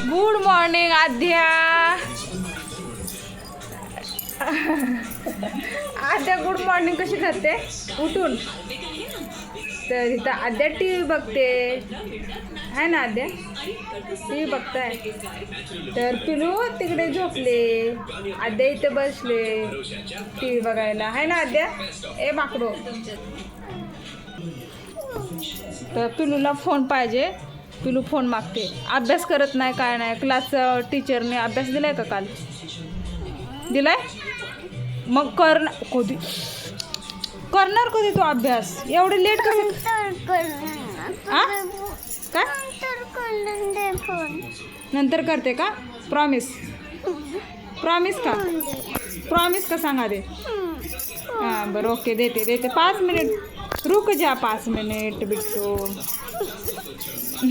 Good morning Aadya Aadya good morning कशी करते उठून. तर इथं आद्या टी व्ही बघते. आहे ना आद्या टी व्ही बघताय. तर पिलू तिकडे झोपले. आद्या इथे बसले. टी व्ही बघायला. आहे ना आद्या ए माकडो. तर पिलूला फोन पाहिजे. पिलू फोन मागते. अभ्यास करत नाही काय नाही. क्लास टीचरने अभ्यास दिलाय का काल? दिलाय? मग कर कधी? करणार कधी तो अभ्यास? एवढे लेट कसं काय? नंतर करते का? प्रॉमिस प्रॉमिस का? प्रॉमिस का सांगा दे. हां बरं ओके देते देते. पाच मिनिट रुक जा पाच मिनिट बिट्टू.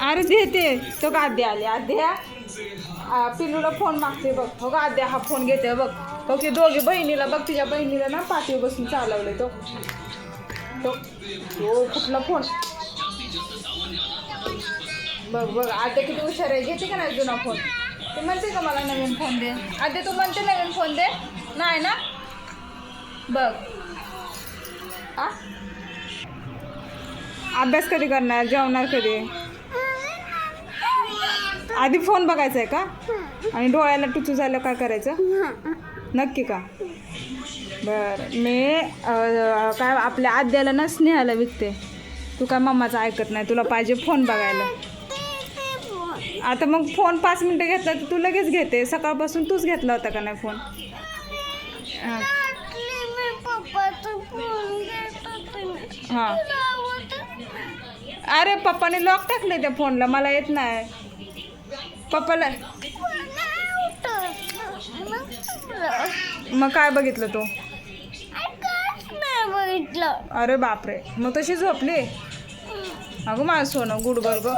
अरे देते तो गाद्या आली. आले आद्या पिलूला फोन मागते बघ. हो गाद्या हा फोन घेते बघ. तो की दोघे बहिणीला बघ तुझ्या बहिणीला ना पाठी बसून चालवले तो. तो तो कुठला फोन बघ बघ. आद्या किती हुशार आहे. घेते का नाही जुना फोन ते म्हणते का मला नवीन फोन दे? आद्या तू म्हणते नवीन फोन दे? नाही ना? बघ. आ? अभ्यास कधी करणार? जेवणार कधी? आधी फोन बघायचा आहे का? आणि डोळ्याला टुचू झालं काय करायचं? नक्की का? बरं. मी काय आपल्या आद्याला ना स्नेहाला विकते. तू काय मम्माचं ऐकत नाही. तुला पाहिजे फोन बघायला. आता मग फोन पाच मिनटं घेतला तर तू लगेच घेते. सकाळपासून तूच घेतला होता का नाही फोन हां. अरे पप्पाने लॉक टाकले त्या फोनला मला येत नाही. पप्पाला मग काय बघितलं तू? बघितलं अरे बापरे. मग तशी झोपली? अगं माझं सोनं गुड ग.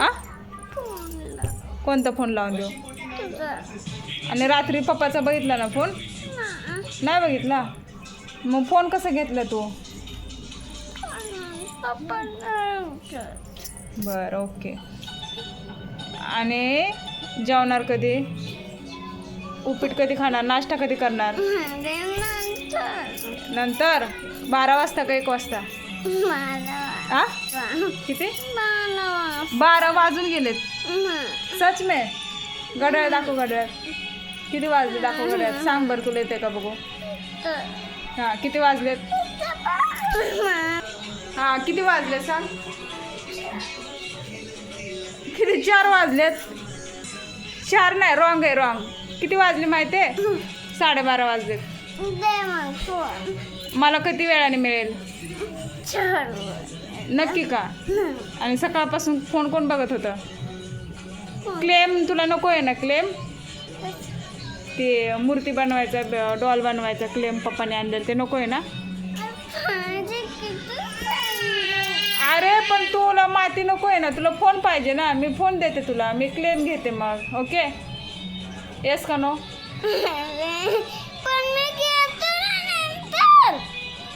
आ? कोणता फोन लावून देऊ? आणि रात्री पप्पाचा बघितला ना फोन. नाही बघितला? मग फोन कसा घेतला तू. बरं ओके. आणि जेवणार कधी? उपीट कधी खाणार? नाश्ता कधी करणार? नंतर? बारा वाजता का एक वाजता? आ? किती? बारा वाजून गेलेत. सच मे? घड्याळ दाखव घड्याळ. किती वाजले? दाखव घड्याळ. सांग बरं तुला येते का बघू? हां किती वाजलेत? हां किती वाजले सांग? किती चार वाजलेत? चार नाही रॉंग आहे रॉंग किती वाजले माहिती आहे साडेबारा वाजलेत. मला किती वेळाने मिळेल? नक्की का? आणि सकाळपासून फोन कोण बघत होतं? क्लेम तुला नको आहे ना क्लेम? ते मूर्ती बनवायचा डॉल बनवायचा क्लेम पप्पाने आणलेलं ते नको आहे ना? अरे पण तुला माती नको आहे ना. तुला फोन पाहिजे ना. मी फोन देते तुला. मी क्लेम घेते मग. ओके येस का नो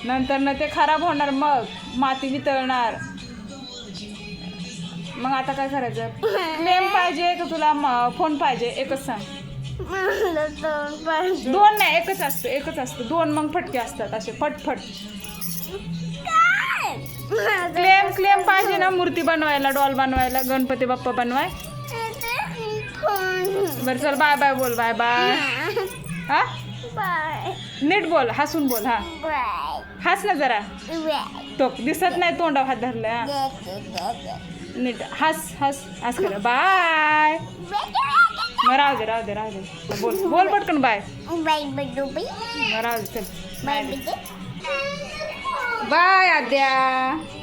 नंतर. ना ते खराब होणार मग. माती वितळणार. मग आता काय करायचं? क्लेम पाहिजे का तुला? फोन पाहिजे. एकच सांग. दोन नाही एकच असतं. एकच असतं. दोन मग फटके असतात असे. फटफट पाहिजे ना मूर्ती बनवायला डॉल बनवायला गणपती बाप्पा बनवाय? बरं चल बाय बाय बोल बाय बाय. हा? बाय नीट बोल हसून बोल हा. हस ना जरा. तो दिसत नाही तोंडावर हात धरलाय हा. नीट हस हस हस करा. बाय. मग राहू दे राहू दे राहू दे. बोल बोल पटकन बाय. बाय बडू बाय. मग राहू दे चल. बाय. बाय आद्या.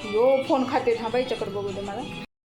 यो फोन खाते थांबायच्याकडे बघू दे मला.